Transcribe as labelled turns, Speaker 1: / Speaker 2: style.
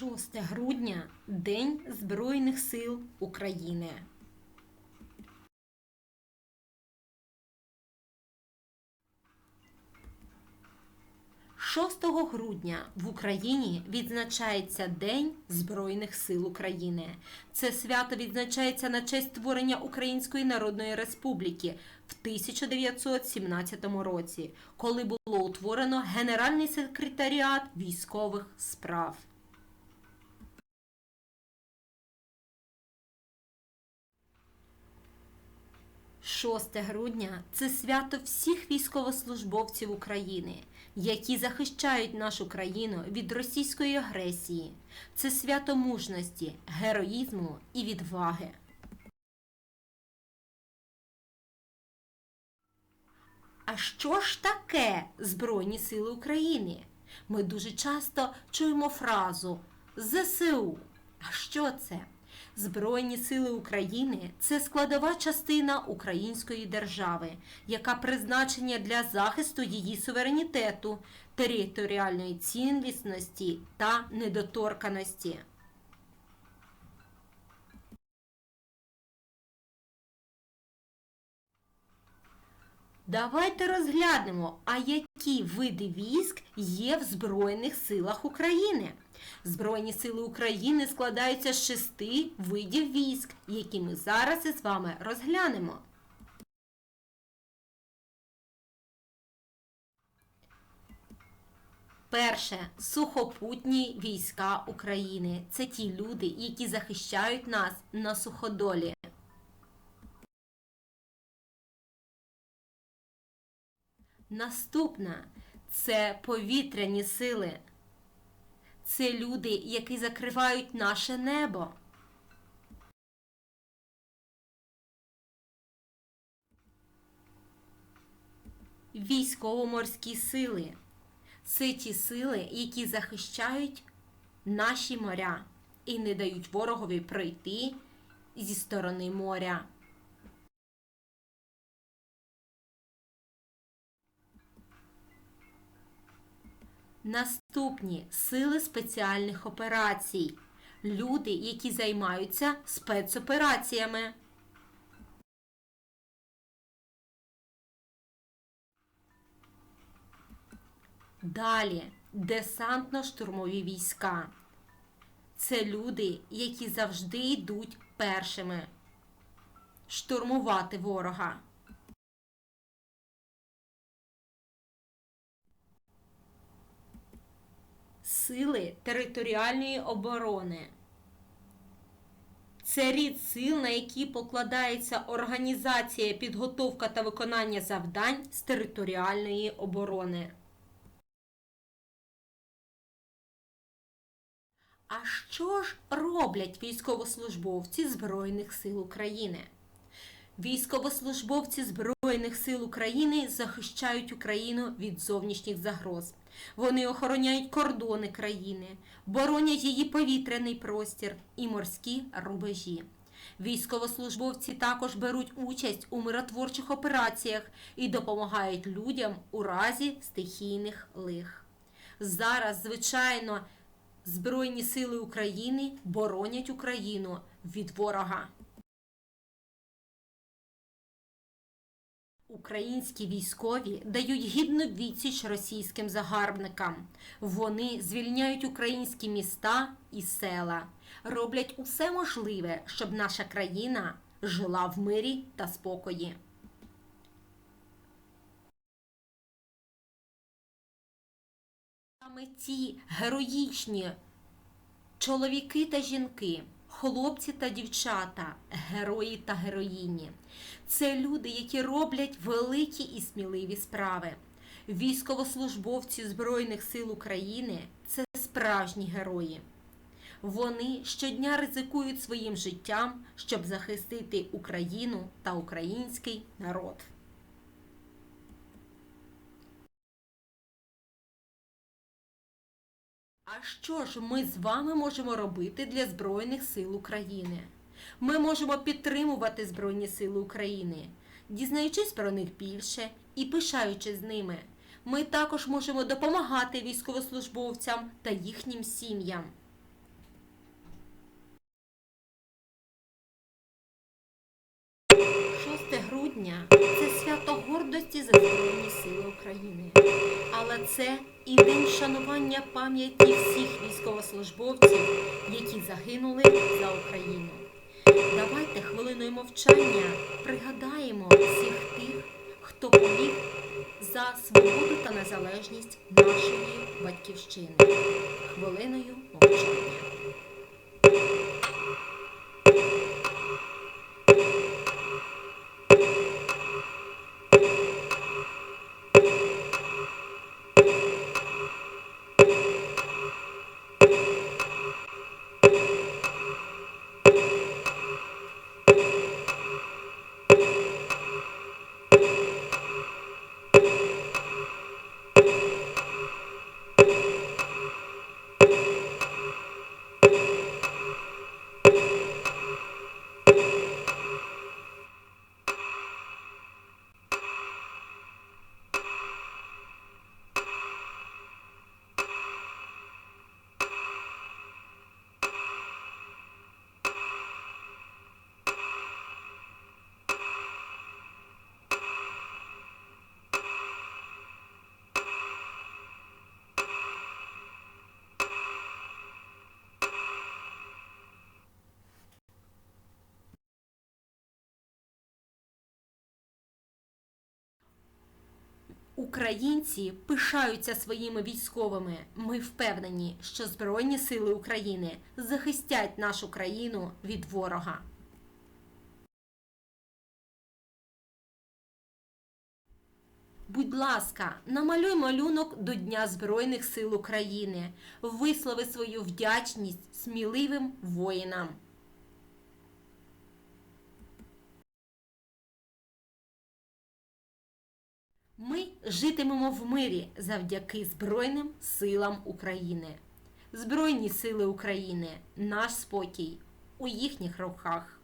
Speaker 1: 6 грудня День Збройних сил України. Шостого грудня в Україні відзначається День Збройних сил України. Це свято відзначається на честь створення Української Народної Республіки в 1917 році, коли було утворено Генеральний секретаріат військових справ. Шосте грудня це свято всіх військовослужбовців України, які захищають нашу країну від російської агресії. Це свято мужності, героїзму і відваги. А що ж таке Збройні Сили України? Ми дуже часто чуємо фразу ЗСУ. А що це? Збройні сили України це складова частина української держави, яка призначена для захисту її суверенітету, територіальної цінності та недоторканості. Давайте розглянемо, а які види військ є в Збройних силах України. Збройні сили України складаються з шести видів військ, які ми зараз із вами розглянемо. Перше сухопутні війська України. Це ті люди, які захищають нас на суходолі. Наступна це повітряні сили. Це люди, які закривають наше небо. Військово-морські сили. Це ті сили, які захищають наші моря і не дають ворогові пройти зі сторони моря. Наступні сили спеціальних операцій. Люди, які займаються спецопераціями. Далі десантно-штурмові війська. Це люди, які завжди йдуть першими штурмувати ворога. Сили територіальної оборони. Це рід сил, на які покладається організація, підготовка та виконання завдань з територіальної оборони. А що ж роблять військовослужбовці Збройних сил України? Військовослужбовці Збройних сил України захищають Україну від зовнішніх загроз. Вони охороняють кордони країни, боронять її повітряний простір і морські рубежі. Військовослужбовці також беруть участь у миротворчих операціях і допомагають людям у разі стихійних лих. Зараз, звичайно, Збройні сили України боронять Україну від ворога. Українські військові дають гідну відсіч російським загарбникам. Вони звільняють українські міста і села, роблять усе можливе, щоб наша країна жила в мирі та спокої. Саме ці героїчні чоловіки та жінки, хлопці та дівчата, герої та героїні. Це люди, які роблять великі і сміливі справи. Військовослужбовці Збройних сил України це справжні герої. Вони щодня ризикують своїм життям, щоб захистити Україну та український народ. А що ж ми з вами можемо робити для Збройних сил України? Ми можемо підтримувати Збройні Сили України, дізнаючись про них більше і пишаючись з ними. Ми також можемо допомагати військовослужбовцям та їхнім сім'ям. грудня це свято гордості за Збройні Сили України. Але це і день вшанування пам'яті всіх військовослужбовців, які загинули за Україну. Давайте хвилиною мовчання пригадаємо всіх тих, хто поміг за свободу та незалежність нашої батьківщини. Хвилиною мовчання. Українці пишаються своїми військовими. Ми впевнені, що Збройні Сили України захистять нашу країну від ворога. Будь ласка, намалюй малюнок до Дня Збройних сил України. Вислови свою вдячність сміливим воїнам. Ми житимемо в мирі завдяки Збройним силам України. Збройні сили України, наш спокій у їхніх руках.